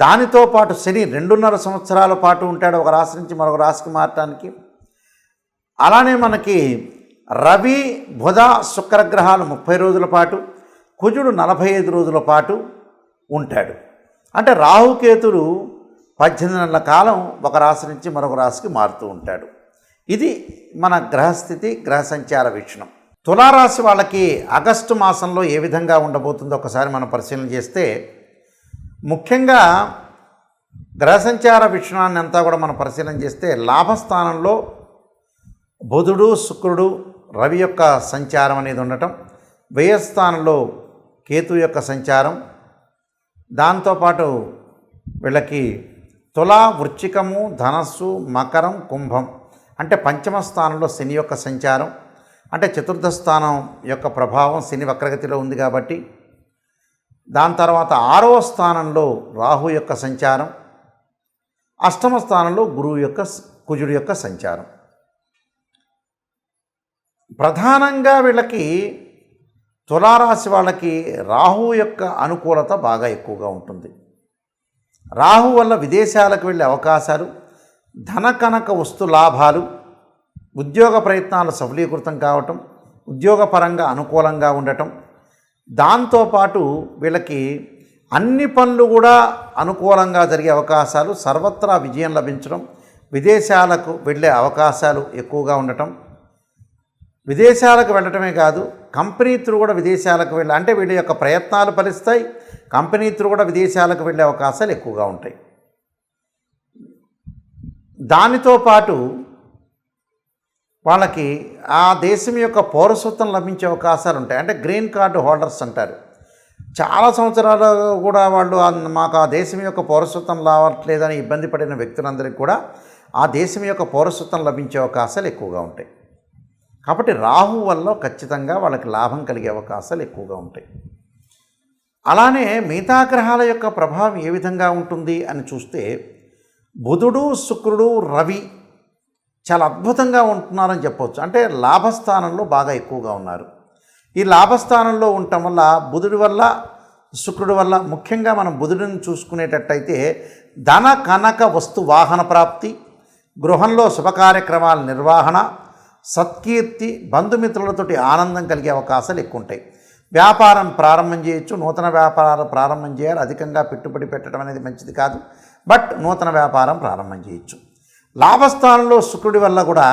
దానితో పాటు శని రెండున్నర సంవత్సరాల పాటు ఉంటాడు ఒక రాశి నుంచి మరొక రాశికి మారటానికి. అలానే మనకి రవి బుధ శుక్రగ్రహాలు ముప్పై రోజుల పాటు కుజుడు నలభై ఐదు రోజుల పాటు ఉంటాడు. అంటే రాహుకేతుడు పద్దెనిమిది నెలల కాలం ఒక రాశి నుంచి మరొక రాశికి మారుతూ ఉంటాడు. ఇది మన గ్రహస్థితి గ్రహ సంచార వీక్షణం. తులారాశి వాళ్ళకి ఆగస్టు మాసంలో ఏ విధంగా ఉండబోతుందో ఒకసారి మనం పరిశీలన చేస్తే ముఖ్యంగా గ్రహ సంచార వీక్షణాన్ని అంతా కూడా మనం పరిశీలన చేస్తే లాభస్థానంలో బుధుడు శుక్రుడు రవి యొక్క సంచారం అనేది ఉండటం వ్యయస్థానంలో కేతు యొక్క సంచారం దాంతోపాటు వీళ్ళకి తుల వృచ్చికము ధనస్సు మకరం కుంభం అంటే పంచమ స్థానంలో శని యొక్క సంచారం అంటే చతుర్థ స్థానం యొక్క ప్రభావం శని వక్రగతిలో ఉంది కాబట్టి దాని తర్వాత ఆరవ స్థానంలో రాహు యొక్క సంచారం అష్టమ స్థానంలో గురువు యొక్క కుజుడు యొక్క సంచారం. ప్రధానంగా వీళ్ళకి తులారాశి వాళ్ళకి రాహు యొక్క అనుకూలత బాగా ఎక్కువగా ఉంటుంది. రాహు వల్ల విదేశాలకు వెళ్ళే అవకాశాలు ధన కనక వస్తు లాభాలు ఉద్యోగ ప్రయత్నాలు సఫలీకృతం కావటం ఉద్యోగపరంగా అనుకూలంగా ఉండటం దాంతోపాటు వీళ్ళకి అన్ని పనులు కూడా అనుకూలంగా జరిగే అవకాశాలు సర్వత్రా విజయం లభించడం విదేశాలకు వెళ్ళే అవకాశాలు ఎక్కువగా ఉండటం విదేశాలకు వెళ్ళటమే కాదు కంపెనీ త్రూ కూడా విదేశాలకు వెళ్ళి అంటే వీళ్ళ యొక్క ప్రయత్నాలు ఫలిస్తాయి కంపెనీ త్రూ కూడా విదేశాలకు వెళ్ళే అవకాశాలు ఎక్కువగా ఉంటాయి. దానితో పాటు వాళ్ళకి ఆ దేశం యొక్క పౌరసత్వం లభించే అవకాశాలు ఉంటాయి. అంటే గ్రీన్ కార్డు హోల్డర్స్ అంటారు. చాలా సంవత్సరాలు కూడా వాళ్ళు మాకు ఆ దేశం యొక్క పౌరసత్వం రావట్లేదని ఇబ్బంది పడిన వ్యక్తులందరికీ కూడా ఆ దేశం యొక్క పౌరసత్వం లభించే అవకాశాలు ఎక్కువగా ఉంటాయి. కాబట్టి రాహు వల్ల ఖచ్చితంగా వాళ్ళకి లాభం కలిగే అవకాశాలు ఎక్కువగా ఉంటాయి. అలానే మిగతా గ్రహాల యొక్క ప్రభావం ఏ విధంగా ఉంటుంది అని చూస్తే బుధుడు శుక్రుడు రవి చాలా అద్భుతంగా ఉంటున్నారని చెప్పవచ్చు అంటే లాభస్థానంలో బాగా ఎక్కువగా ఉన్నారు. ఈ లాభస్థానంలో ఉండటం వల్ల బుధుడి వల్ల శుక్రుడి వల్ల ముఖ్యంగా మనం బుధుడిని చూసుకునేటట్టయితే ధన కనక వస్తు వాహన ప్రాప్తి గృహంలో శుభకార్యక్రమాల నిర్వహణ సత్కీర్తి బంధుమిత్రులతోటి ఆనందం కలిగే అవకాశాలు ఎక్కువ ఉంటాయి వ్యాపారం ప్రారంభం చేయొచ్చు. నూతన వ్యాపారాలు ప్రారంభం చేయాలి. అధికంగా పెట్టుబడి పెట్టడం అనేది మంచిది కాదు. బట్ నూతన వ్యాపారం ప్రారంభం చేయొచ్చు. లాభస్థానంలో శుక్రుడి వల్ల కూడా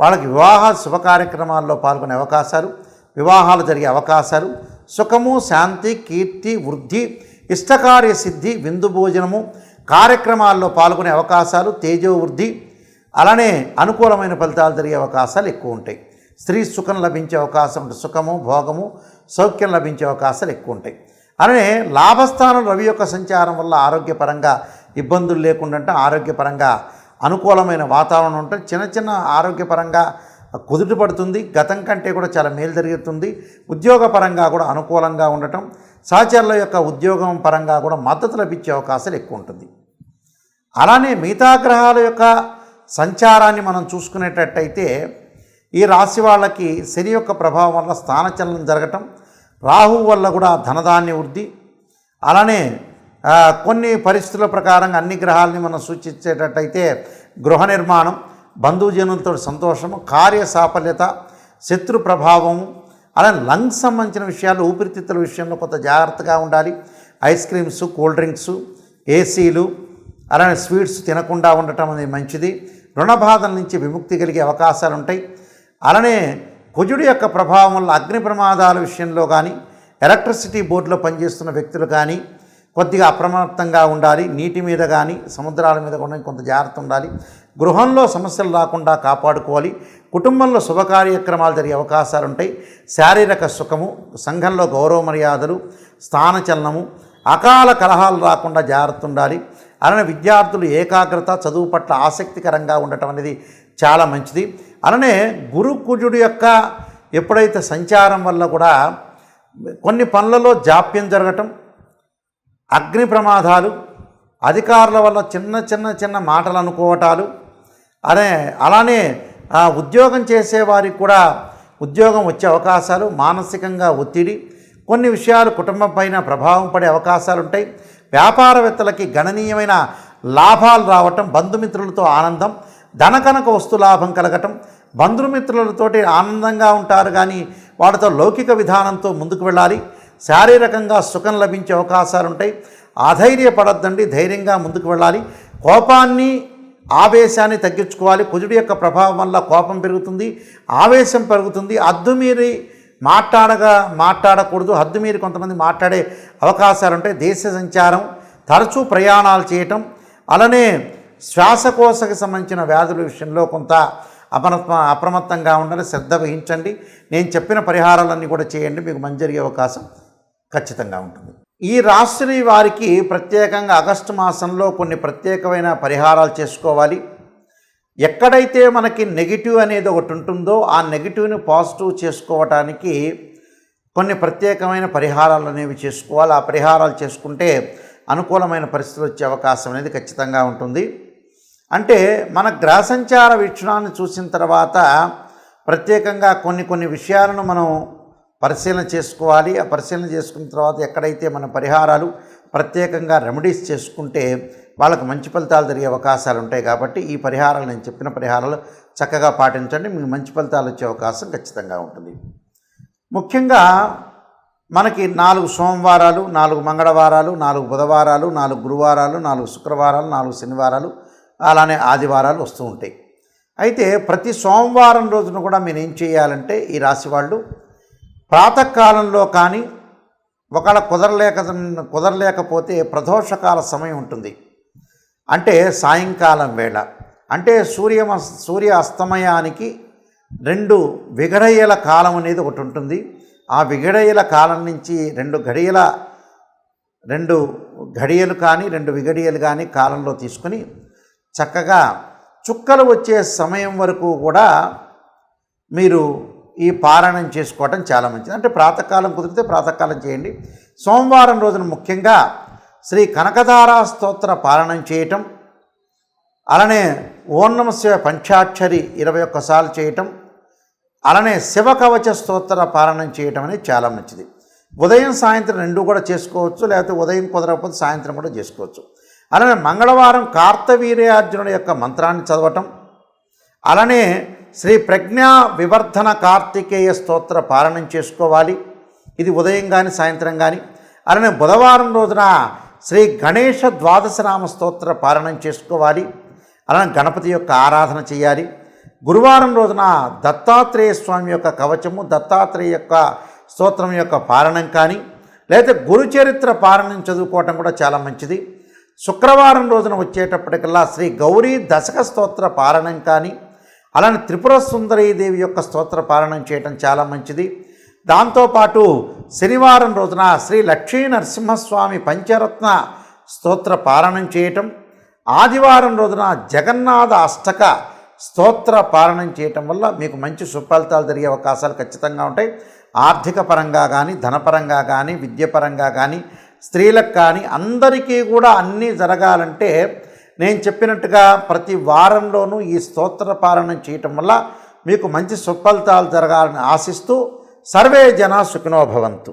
వాళ్ళకి వివాహ శుభ కార్యక్రమాల్లో పాల్గొనే అవకాశాలు వివాహాలు జరిగే అవకాశాలు సుఖము శాంతి కీర్తి వృద్ధి ఇష్టకార్య సిద్ధి విందు భోజనము కార్యక్రమాల్లో పాల్గొనే అవకాశాలు తేజో వృద్ధి అలానే అనుకూలమైన ఫలితాలు జరిగే అవకాశాలు ఎక్కువ ఉంటాయి. స్త్రీ సుఖం లభించే అవకాశం ఉంటుంది సుఖము భోగము సౌఖ్యం లభించే అవకాశాలు ఎక్కువ ఉంటాయి. అలానే లాభస్థానం రవి యొక్క సంచారం వల్ల ఆరోగ్యపరంగా ఇబ్బందులు లేకుండా ఆరోగ్యపరంగా అనుకూలమైన వాతావరణం ఉంటుంది చిన్న చిన్న ఆరోగ్యపరంగా కుదుట పడుతుంది. గతం కంటే కూడా చాలా మేలు జరుగుతుంది. ఉద్యోగపరంగా కూడా అనుకూలంగా ఉండటం సహచరుల యొక్క ఉద్యోగం పరంగా కూడా మద్దతు లభించే అవకాశాలు ఎక్కువ ఉంటుంది. అలానే మిగతా గ్రహాల యొక్క సంచారాన్ని మనం చూసుకునేటట్టయితే ఈ రాశి వాళ్ళకి శని యొక్క ప్రభావం వల్ల స్థానచలనం జరగటం రాహువు వల్ల కూడా ధనధాన్య వృద్ధి అలానే కొన్ని పరిస్థితుల ప్రకారంగా అన్ని గ్రహాలని మనం సూచించేటట్టయితే గృహ నిర్మాణం బంధుజనులతో సంతోషము కార్య సాఫల్యత శత్రు ప్రభావము అలానే లంగ్స్ సంబంధించిన విషయాలు ఊపిరితిత్తుల విషయంలో కొంత జాగ్రత్తగా ఉండాలి. ఐస్ క్రీమ్స్ కూల్ డ్రింక్స్ ఏసీలు అలానే స్వీట్స్ తినకుండా ఉండటం అనేది మంచిది. రుణ బాధల నుంచి విముక్తి కలిగే అవకాశాలు ఉంటాయి అలానే కుజుడి యొక్క ప్రభావం వల్ల అగ్ని ప్రమాదాల విషయంలో కానీ ఎలక్ట్రిసిటీ బోర్డులో పనిచేస్తున్న వ్యక్తులు కానీ కొద్దిగా అప్రమత్తంగా ఉండాలి నీటి మీద కానీ సముద్రాల మీద కూడా కొంత జాగ్రత్త ఉండాలి. గృహంలో సమస్యలు రాకుండా కాపాడుకోవాలి. కుటుంబంలో శుభ కార్యక్రమాలు జరిగే అవకాశాలు ఉంటాయి. శారీరక సుఖము సంఘంలో గౌరవ మర్యాదలు స్థానచలనము అకాల కలహాలు రాకుండా జాగ్రత్త ఉండాలి. అలానే విద్యార్థులు ఏకాగ్రత చదువు పట్ల ఆసక్తికరంగా ఉండటం అనేది చాలా మంచిది. అలానే గురు కుజుడు యొక్క ఎప్పుడైతే సంచారం వల్ల కూడా కొన్ని పనులలో జాప్యం జరగటం అగ్ని ప్రమాదాలు అధికారుల వల్ల చిన్న చిన్న చిన్న మాటలు అనుకోవటాలు అనే అలానే ఉద్యోగం చేసేవారికి కూడా ఉద్యోగం వచ్చే అవకాశాలు మానసికంగా ఒత్తిడి కొన్ని విషయాలు కుటుంబం పైన ప్రభావం పడే అవకాశాలు ఉంటాయి. వ్యాపారవేత్తలకి గణనీయమైన లాభాలు రావటం బంధుమిత్రులతో ఆనందం ధనకనక వస్తు లాభం కలగటం బంధుమిత్రులతోటి ఆనందంగా ఉంటారు కానీ వాటితో లౌకిక విధానంతో ముందుకు వెళ్ళాలి. శారీరకంగా సుఖం లభించే అవకాశాలు ఉంటాయి అధైర్యపడద్దండి ధైర్యంగా ముందుకు వెళ్ళాలి. కోపాన్ని ఆవేశాన్ని తగ్గించుకోవాలి. కుజుడి యొక్క ప్రభావం వల్ల కోపం పెరుగుతుంది ఆవేశం పెరుగుతుంది. అద్దుమీరి మాట్లాడగా మాట్లాడకూడదు. అద్దుమీరి కొంతమంది మాట్లాడే అవకాశాలు ఉంటాయి దేశ సంచారం తరచూ ప్రయాణాలు చేయటం అలానే శ్వాసకోశకు సంబంధించిన వ్యాధుల విషయంలో కొంత అప్రమత్త అప్రమత్తంగా ఉండాలి. శ్రద్ధ వహించండి. నేను చెప్పిన పరిహారాలన్నీ కూడా చేయండి. మీకు మంచి జరిగే అవకాశం ఖచ్చితంగా ఉంటుంది. ఈ రాశి వారికి ప్రత్యేకంగా ఆగస్టు మాసంలో కొన్ని ప్రత్యేకమైన పరిహారాలు చేసుకోవాలి. ఎక్కడైతే మనకి నెగిటివ్ అనేది ఒకటి ఉంటుందో ఆ నెగిటివ్ని పాజిటివ్ చేసుకోవటానికి కొన్ని ప్రత్యేకమైన పరిహారాలు అనేవి చేసుకోవాలి. ఆ పరిహారాలు చేసుకుంటే అనుకూలమైన పరిస్థితులు వచ్చే అవకాశం అనేది ఖచ్చితంగా ఉంటుంది. అంటే మన గ్రహ సంచార వీక్షణాన్ని చూసిన తర్వాత ప్రత్యేకంగా కొన్ని కొన్ని విషయాలను మనం పరిశీలన చేసుకోవాలి. ఆ పరిశీలన చేసుకున్న తర్వాత ఎక్కడైతే మన పరిహారాలు ప్రత్యేకంగా రెమెడీస్ చేసుకుంటే వాళ్ళకు మంచి ఫలితాలు జరిగే అవకాశాలు ఉంటాయి కాబట్టి ఈ పరిహారాలు నేను చెప్పిన పరిహారాలు చక్కగా పాటించండి. మీకు మంచి ఫలితాలు వచ్చే అవకాశం ఖచ్చితంగా ఉంటుంది. ముఖ్యంగా మనకి నాలుగు సోమవారాలు నాలుగు మంగళవారాలు నాలుగు బుధవారాలు నాలుగు గురువారాలు నాలుగు శుక్రవారాలు నాలుగు శనివారాలు అలానే ఆదివారాలు వస్తూ ఉంటాయి. అయితే ప్రతి సోమవారం రోజున కూడా మీరు ఏం చేయాలంటే ఈ రాశి వాళ్ళు ప్రాతకాలంలో కానీ ఒకవేళ కుదరలేక కుదరలేకపోతే ప్రదోషకాల సమయం ఉంటుంది. అంటే సాయంకాలం వేళ. అంటే సూర్య సూర్య అస్తమయానికి రెండు విగడయ్యల కాలం అనేది ఒకటి ఉంటుంది. ఆ విగడయ్యల కాలం నుంచి రెండు గడియల రెండు ఘడియలు కానీ రెండు విగడియలు కానీ కాలంలో తీసుకొని చక్కగా చుక్కలు వచ్చే సమయం వరకు కూడా మీరు ఈ పారాయణం చేసుకోవటం చాలా మంచిది. అంటే ప్రాతకాలం కుదిరితే ప్రాతకాలం చేయండి. సోమవారం రోజున ముఖ్యంగా శ్రీ కనకధారా స్తోత్ర పారాయణం చేయటం అలానే ఓన్నమశివ శివ పంచాక్షరి ఇరవై ఒక్కసార్లు చేయటం అలానే శివ కవచ స్తోత్ర పారాయణం చేయటం అనేది చాలా మంచిది. ఉదయం సాయంత్రం రెండు కూడా చేసుకోవచ్చు లేకపోతే ఉదయం కుదరకపోతే సాయంత్రం కూడా చేసుకోవచ్చు. అలానే మంగళవారం కార్తవీర్యార్జునుడి యొక్క మంత్రాన్ని చదవటం అలానే శ్రీ ప్రజ్ఞా వివర్ధన కార్తికేయ స్తోత్ర పారాయణం చేసుకోవాలి. ఇది ఉదయం కానీ సాయంత్రం కానీ అలానే బుధవారం రోజున శ్రీ గణేష ద్వాదశనామ స్తోత్ర పారాయణం చేసుకోవాలి. అలానే గణపతి యొక్క ఆరాధన చేయాలి. గురువారం రోజున దత్తాత్రేయ స్వామి యొక్క కవచము దత్తాత్రేయ యొక్క స్తోత్రం యొక్క పారణం కానీ లేదా గురుచరిత్ర పారణం చదువుకోవటం కూడా చాలా మంచిది. శుక్రవారం రోజున వచ్చేటప్పటికల్లా శ్రీ గౌరీ దశక స్తోత్ర పారణం కానీ అలానే త్రిపుర సుందరీదేవి యొక్క స్తోత్ర పారణం చేయటం చాలా మంచిది. దాంతోపాటు శనివారం రోజున శ్రీ లక్ష్మీ నరసింహస్వామి పంచరత్న స్తోత్ర పారణం చేయటం ఆదివారం రోజున జగన్నాథ అష్టక స్తోత్ర పారణం చేయటం వల్ల మీకు మంచి సుఫలితాలు జరిగే అవకాశాలు ఖచ్చితంగా ఉంటాయి. ఆర్థిక పరంగా కానీ ధనపరంగా కానీ విద్యపరంగా కానీ స్త్రీలకు కానీ అందరికీ కూడా అన్నీ జరగాలంటే నేను చెప్పినట్టుగా ప్రతి వారంలోనూ ఈ స్తోత్ర పాలన చేయటం వల్ల మీకు మంచి సుఫలితాలు జరగాలని ఆశిస్తూ సర్వే జన సుఖినోభవంతు